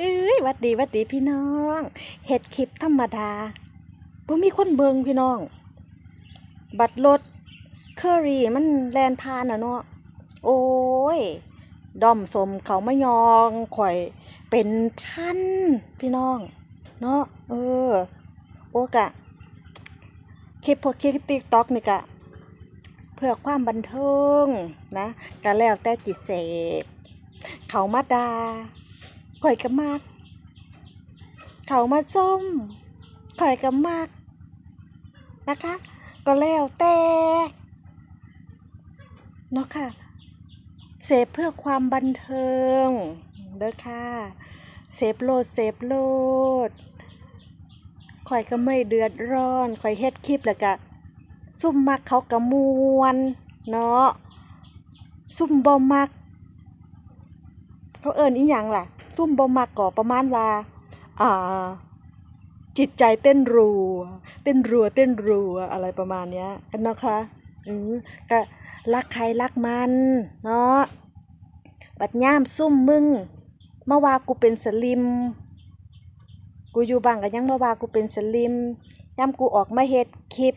เอ้ยวัดดีวัดดีพี่น้องเฮ็ดคลิปธรรมดาบ่มีคนเบิงพี่น้อง บัตรรถเคอรี่มันแลนพานอะเนาะโอ้ยด้อมสมเขามายองข่อยเป็นพันพี่น้อง เนาะเออ โอ้กะคลิปพวกคลิปติ๊กต็อกนี่กะ เพื่อความบันเทิงนะก็แล้วแต่จิตเสพเขามาดา ข่อยก็มากเขามาส้มข่อยก็มากนะคะ ก็แล้วแต่เนาะค่ะ เสพเพื่อความบันเทิงเด้อค่ะ เสพโลดเสพโลดข่อยก็ไม่เดือดร้อนข่อยเฮ็ดคลิปแล้วก็ซุ่มมักเขากระมวลเนาะซุ่มบ่มัก เขาเอินอีหยังล่ะ ซุ่มบ่มักก็ประมาณว่าอ่า จิตใจเต้นรัว เต้นรัว เต้นรัวอะไรประมาณเนี้ยกันนะคะอือก็รักใครรักมันเนาะบัดย่ามซุ่มมึงมาว่ากูเป็นสลิม กูอยู่บ้านก็ยังมาว่ากูเป็นสลิมย่ามกูออกมาเฮ็ดคลิป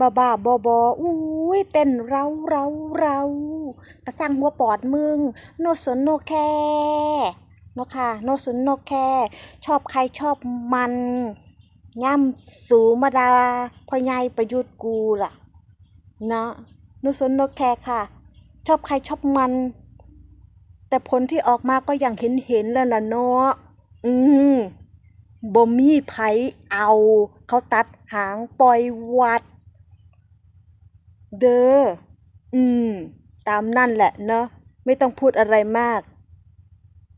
บ้าบ้าบอบออุ้ยเต้นเราเราเรากระสร้างหัวปอดมึง โนสนโนแค เนาะค่ะโนสนโนแค่ชอบใครชอบมันย่ำสูมาดาพ่อใหญ่ประยุทธ์กูล่ะเนาะโนสนโนแค่ค่ะ ชอบใครชอบมัน แต่ผลที่ออกมาก็อย่างเห็นเห็นแล้วล่ะเนาะอืมบ่มีไผเอา เขาตัดหางปล่อยวัด เด้ออืม ตามนั่นแหละเนาะไม่ต้องพูดอะไรมาก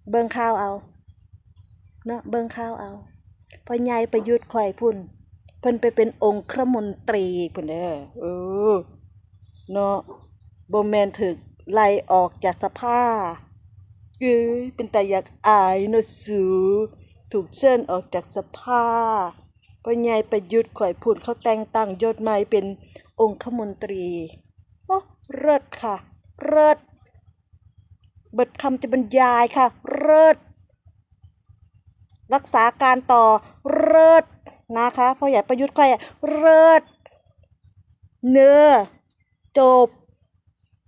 เบิ่งข้าวเอา เนาะเบิ่งข้าวเอาพ่อใหญ่ประยุทธ์ข่อยพุ่น เพิ่นไปเป็นองครมนตรีพุ่นเด้อเออเนาะบ่แม่นถึกไล่ออกจากสภาเอ้ยเป็นแต่อยากอายเนอะสูถูกเชิญออกจากสภาพ่อใหญ่ประยุทธ์ข่อยพูดเขาแต่งตั้งยศใหม่เป็นองคมนตรี โอ้เลิศค่ะเลิศเบิดคำจะบรรยายค่ะ เลิศรักษาการต่อเลิศนะคะพ่อใหญ่ประยุทธ์ข่อยเลิศเนื้อจบ